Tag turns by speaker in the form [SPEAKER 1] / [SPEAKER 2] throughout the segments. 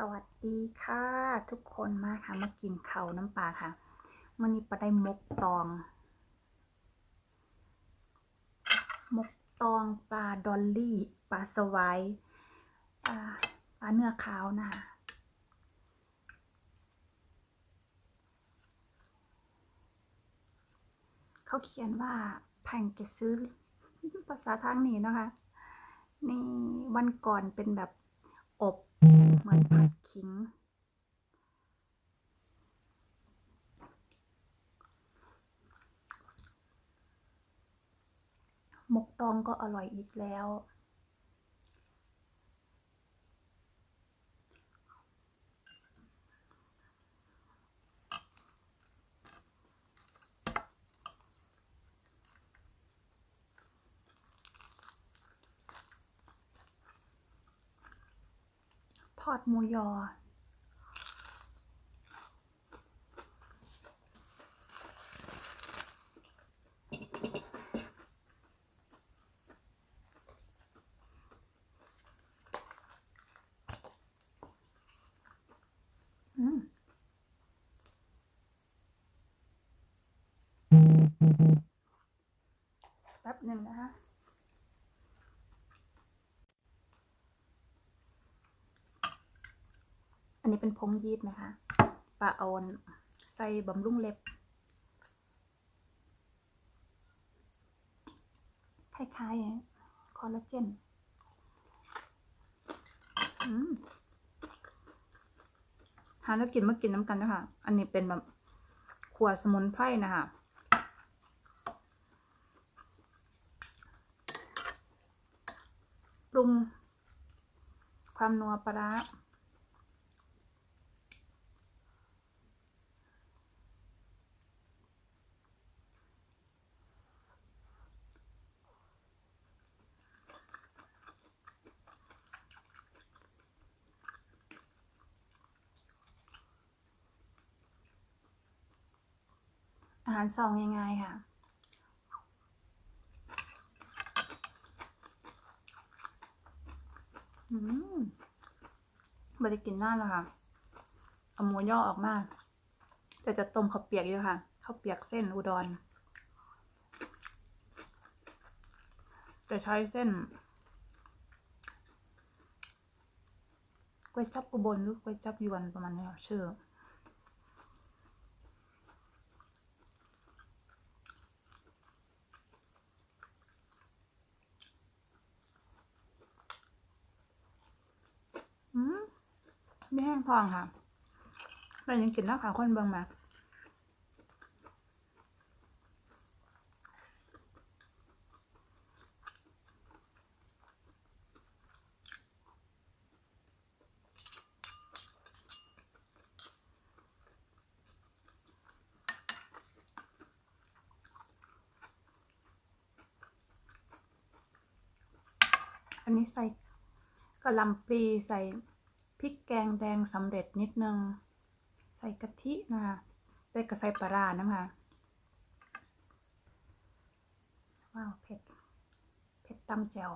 [SPEAKER 1] สวัสดีค่ะ ทุกคนมาค่ะมากินเขาน้ำปลาค่ะมันนี้ปลาได้มกตอง มกตองปลาดอลลี่ปลาสวายปลาปลาเนื้อขาวนะคะเขาเขียนว่าแพงเกซึลภาษาทางนี้นะคะนี่วันก่อนเป็นแบบอบ เหมือนผัดขิง หมกตองก็อร่อยอีกแล้ว ทอดหมูยอ อืมแป๊บหนึ่งนะคะ อันนี้เป็นพงยีดนะคะปลาออนใส่บำรุงเล็บคล้ายๆคอลลาเจนอืมหาแล้วกินมากินน้ำกันนะคะอันนี้เป็นแบบขวดสมุนไพรนะคะปรุงความนัวปลา หารซองง่ายๆค่ะ อืมไม่ได้กินนาแล้วค่ะเอาหมูย่อออกมาแต่จะต้มข้าวเปียกอยู่ค่ะข้าวเปียกเส้นอุดร จะใช้เส้นก๋วยจับอุบลหรือก๋วยจับยวนประมาณนี้ค่ะชื่อ อืมไม่แห้งพองค่ะแต่ยังกินแล้วค่ะคนเบิ่งมาอันนี้ใส่ กะหลำปลีใส่พริกแกงแดงสำเร็จนิดนึง ใส่กะทินะคะได้กระใส่ปลาร้านะคะว้าวเผ็ดเผ็ดตำแจ่ว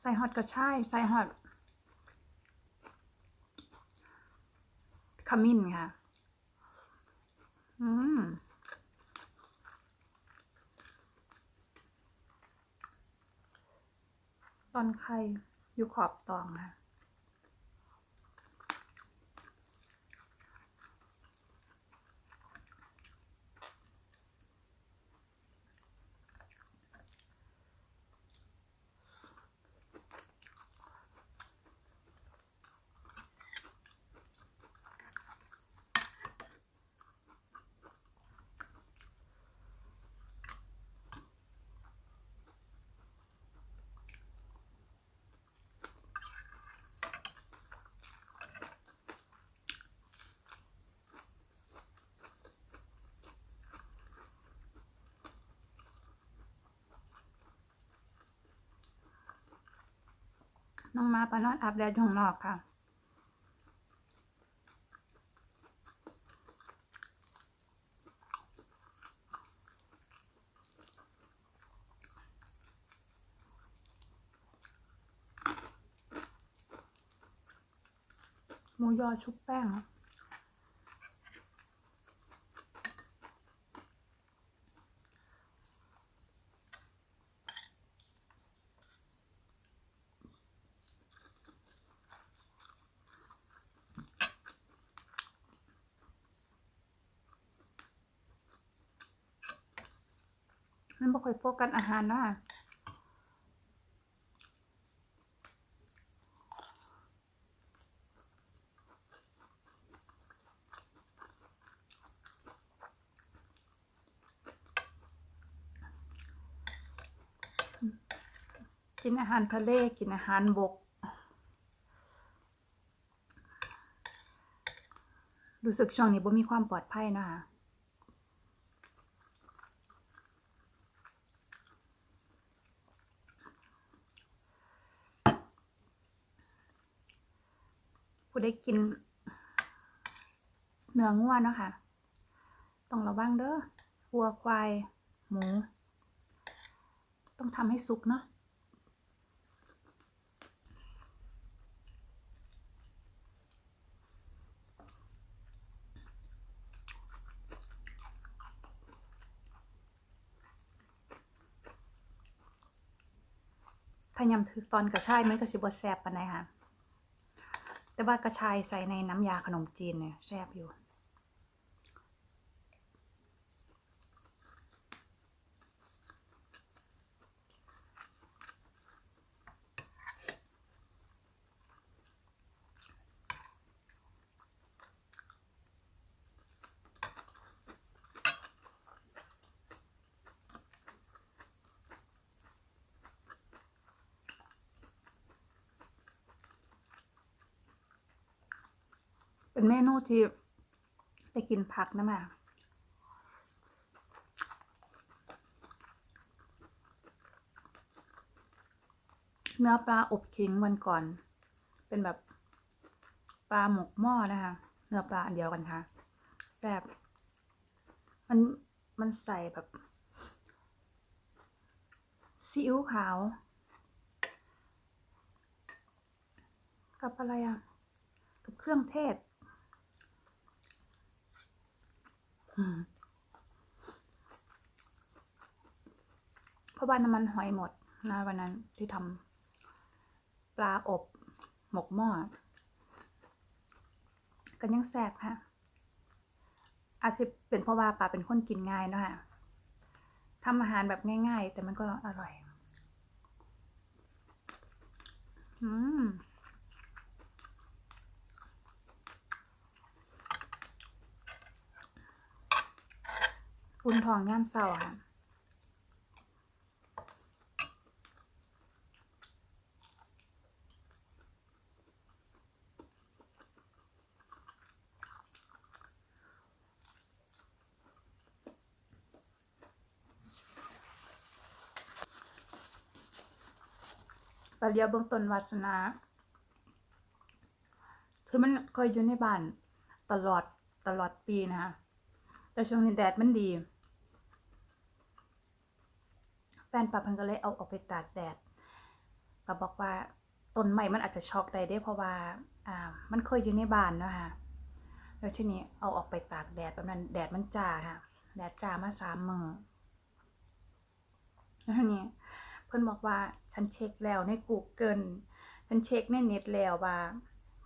[SPEAKER 1] ใส่ฮอตกระชายใส่ฮอต มิ้นค่ะ อืมตอนไข่อยู่ขอบตองค่ะ น้องมาปลานอดอาบแดดข้างนอกค่ะ หมูยอชุบแป้ง มันบ่ค่อยโฟกัสอาหารนะกินอาหารทะเลกินอาหารบก รู้สึกช่วงนี้บ่มีความปลอดภัยนะคะ ผู้ได้กิน เนื้องัวเนาะค่ะ ต้องระวังเด้อวัวควาย หมู ต้องทำให้สุกเนาะถ้ายำถือตอนกระชายมันก็สิบวแซบปานใดค่ะ แต่ว่ากระชายใส่ในน้ำยาขนมจีนเนี่ยแซ่บอยู่ เป็นเมนูที่ได้กินผักนะมาเนื้อปลาอบขิงวันก่อน เป็นแบบปลาหมกหม้อนะคะ เนื้อปลาอันเดียวกันค่ะแซ่บมันมันใส่แบบซีอิ๊วขาว กับอะไรอะ กับเครื่องเทศ อืม เพราะว่าน้ำมันหอยหมดนะวันนั้นที่ทำปลาอบ หมกหม้อกันยังแซ่บค่ะอาจจะเป็นเพราะว่าปลาเป็นคนกินง่ายเนอะค่ะทำอาหารแบบง่าย ๆ แต่มันก็อร่อย อืม คุณทองย่ามเศร้าค่ะปลาเดียวเบื้องต้นวาสนา คือมันเคยอยู่ในบ้านตลอดตลอดปีนะคะแต่ช่วงนี้แดดมันดี แฟ นปรับเพิ่นก็เลยเอาออกไปตากแดดปรับอกว่าต้นใหม่มันอาจจะช็อกได้เด้เพราะว่าอ่ามันเคยอยู่ในบ้านเนาะค่ะแล้วทีนี้เอาออกไปตากแดดแบบนั้นแดดมันจ้าค่ะแดดจ้ามาสามมือแล้วทีนี้เพิ่นบอกว่าฉันเช็คแล้วใน Google ฉันเช็คในเน็ตแล้วว่า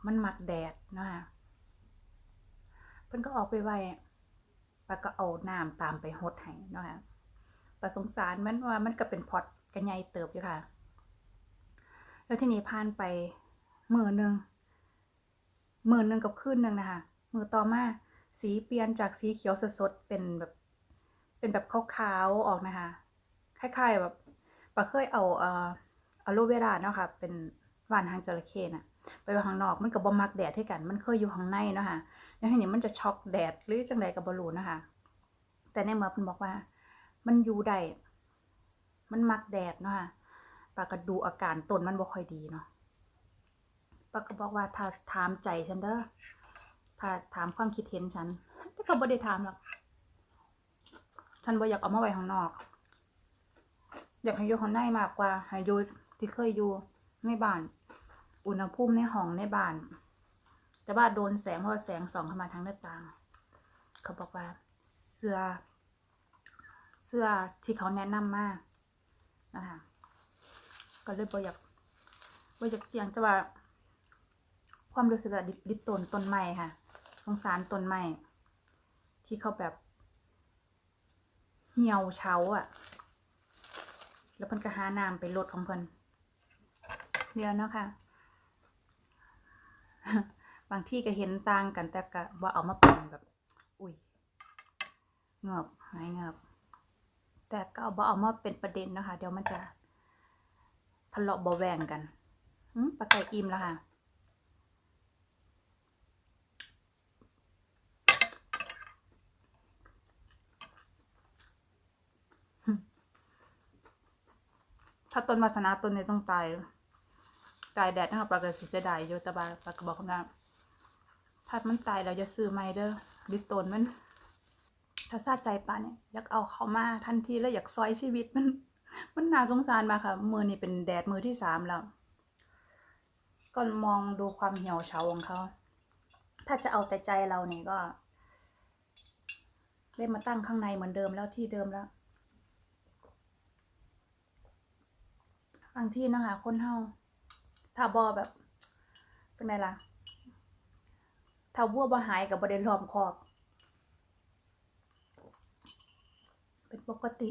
[SPEAKER 1] มันมักแดดเนาะค่ะเพิ่นก็ออกไปไว้ป้าก็เอาน้ำตามไปหดให้เนาะค่ะ ปาสงสารมันว่ามันก็เป็นพอตกันใหญ่เติบอยู่ค่ะ แล้วทีนี้ผ่านไปมือหนึ่งมือหนึ่งกับคืนหนึ่งนะคะมือต่อมาสีเปลี่ยนจากสีเขียวสดๆเป็นแบบเป็นแบบขาวๆออกนะคะคล้ายๆแบบปาเคยเอาเอ่ออะโลเวราเนาะค่ะเป็นหวานหางจระเข้น่ะไปไว้ข้างนอกมันก็บ่มักแดดให้กัน มันเคยอยู่ข้างในเนาะค่ะแล้วทีนี้มันจะช็อกแดดหรือจังใดกับบรู้นะคะแต่ในเมื่อเพิ่นบอกว่า มันอยู่ได้มันมักแดดเนาะค่ะปาก็ดูอาการต้นมันบ่ค่อยดีเนาะปาก็บอกว่าถ้าถามใจฉันเด้อถ้าถามความคิดเห็นฉันแต่ก็บ่ได้ถามหรอกฉันบ่อยากเอามาไว้ข้างนอก อยากให้อยู่ข้างในมากกว่าให้อยู่ที่เคยอยู่ในบ้าน อุณหภูมิในห้องในบ้าน แต่ว่าโดนแสงเพราะแสงส่องเข้ามาทางหน้าต่าง เขาบอกว่าเสื้อ เสื้อที่เขาแนะนำมากนะคะก็เลยบ่อยากบ่อยากเจียงแต่ว่า ความรู้สึกอะดิดต้นต้นไม้ค่ะ สงสารต้นไม้ที่เขาแบบ เหี่ยวเฉาอะแล้วเพิ่นก็หาน้ำไปลดของเพิ่นเดียวเนาะค่ะ บางที่ก็เห็นต่างกันแต่ก็ว่าเอามาเป็นแบบ อุ้ยเงอบหายเงอบ แต่ก็เอาบ่เอามาเป็นประเด็นนะคะ เดี๋ยวมันจะทะเลาะบาแวงกันหืมปลาไก่อิ่มแล้วค่ะ ถ้าต้นวาสนาต้นนี้ต้องตาย ตายแดดนะคะปลากระสิเสียดายอยู่แต่บาปลากระบอกคำนั้นถ้ามันตายเราจะซื้อใหม่เด้อดิต้นมัน ถ้าซาใจปลาเนี่ยอยากเอาเขามาทันทีแล้วอยากซอยชีวิตมัน มันน่าสงสารมากค่ะ มือนี่เป็นแดดมือที่สามแล้วก็มองดูความเหี่ยวเฉาของเขา ถ้าจะเอาแต่ใจเราเนี่ยก็ เล่นมาตั้งข้างในเหมือนเดิมแล้วที่เดิมแล้วบางที่นะคะคนเฮาถ้าบอแบบจังไดล่ะ ถ้าวัวบ่หายกับบไดล้อมคอก ปกติ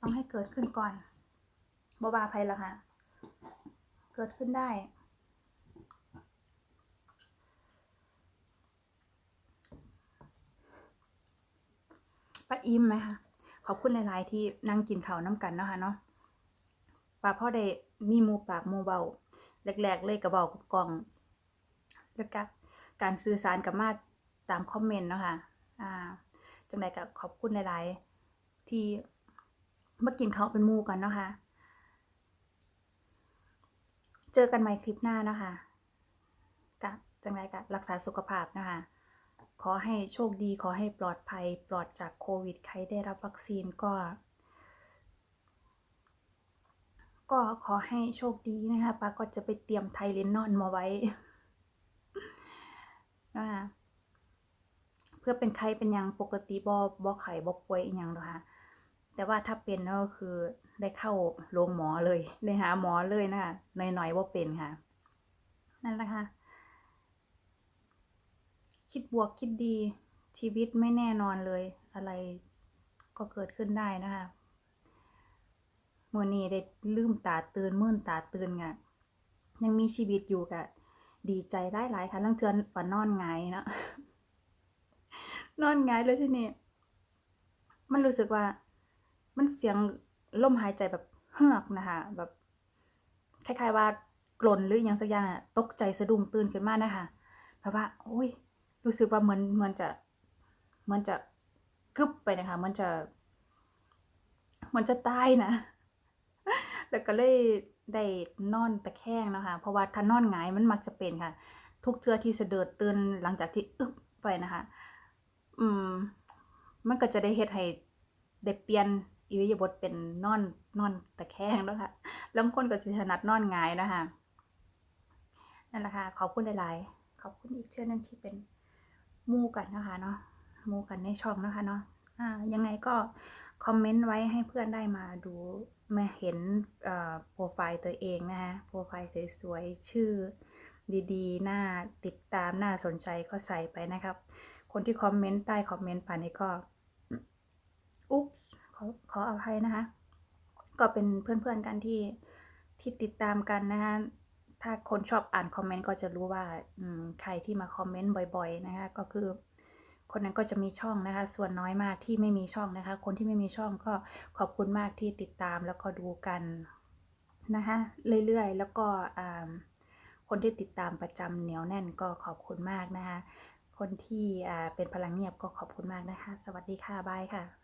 [SPEAKER 1] ต้องให้เกิดขึ้นก่อนบ่บาภัยละค่ะ เกิดขึ้นได้ ป้าอิ่มไหมคะ ขอบคุณหลาย ๆ ที่นั่งกินข้าวน้ำกันเนาะค่ะเนาะป้าพ่อได้มีมูปากมูเบาแรก ๆ เลยกับเบากับกล่อง แล้วก็การสื่อสารกับมาตามคอมเมนต์เนาะค่ะ อ่า จังใดก็ขอบคุณหลาย ๆ ที่มากินข้าวเป็นมู่กันนะคะ เจอกันใหม่คลิปหน้านะคะกะจังไรกะรักษาสุขภาพนะคะ ขอให้โชคดีขอให้ปลอดภัยปลอดจากโควิด ใครได้รับวัคซีนก็ ก็ขอให้โชคดีนะคะป้าก็จะไปเตรียมไทยเลนนอนมาไว้นะคะเพื่อเป็นไข้เป็นยังปกติบ่บ่ไข้บ่ป่วยอีหยังหรอค่ะ แต่ว่าถ้าเป็นก็คือได้เข้าโรงหมอเลย ได้หาหมอเลยนะคะหน่อยๆว่าเป็นค่ะ นั่นแหละค่ะ คิดบวกคิดดี ชีวิตไม่แน่นอนเลย อะไรก็เกิดขึ้นได้นะคะมื่อนี้ได้ลืมตาตื่นมื่นตาตื่นไงยังมีชีวิตอยู่กะดีใจได้หลายค่ะลังเทือนปานอนหงเนาะนอนหงเลยที่นี้มันรู้สึกว่า มันเสียงลมหายใจแบบเฮือกนะคะแบบคล้ายๆว่ากลนหรืออย่างสักอย่างตกใจสะดุ้งตื่นขึ้นมานะคะแบบว่าโอ้ยรู้สึกว่าเหมือนเหมือนจะเหมือนจะกึบไปนะคะเหมันจะเหมันจะตายนะ แล้วก็เลยได้นอนตะแคงนะคะ เพราะว่าถ้านอนหงายมันมักจะเป็นค่ะ ทุกเทือที่เสดิดตื่นหลังจากที่อึบไปนะคะ อืม มันก็จะได้เฮ็ดให้ได้เปลี่ยน อิริยาบถเป็นนอนนอนตะแคงแล้วค่ะแล้วคนก็สิถนัดนอนงายนะคะนั่นแหละค่ะ ขอบคุณหลายๆ ขอบคุณอีกเชื่อนึงที่เป็นมู่กันนะคะเนาะมู่กันในช่องนะคะเนาะอ่ายังไงก็คอมเมนต์ไว้ให้เพื่อนได้มาดูมาเห็นโปรไฟล์ตัวเองนะคะโปรไฟล์สวยๆ ชื่อดีๆ หน่าติดตามหน่าสนใจก็ใส่ไปนะครับ คนที่คอมเมนต์ใต้คอมเมนต์ผ่านนี้ก็อุ๊บ ขอขออภัยนะคะ ก็เป็นเพื่อนๆกันที่ที่ติดตามกันนะคะถ้าคนชอบอ่านคอมเมนต์ก็จะรู้ว่าอืมใครที่มาคอมเมนต์บ่อย ๆ นะคะ ก็คือคนนั้นก็จะมีช่องนะคะ ส่วนน้อยมากที่ไม่มีช่องนะคะ คนที่ไม่มีช่องก็ขอบคุณมากที่ติดตามแล้วก็ดูกันนะคะเรื่อยๆ แล้วก็อ่าคนที่ติดตามประจำเหนียวแน่นก็ขอบคุณมากนะคะ คนที่อ่าเป็นพลังเงียบก็ขอบคุณมากนะคะ สวัสดีค่ะ บายค่ะ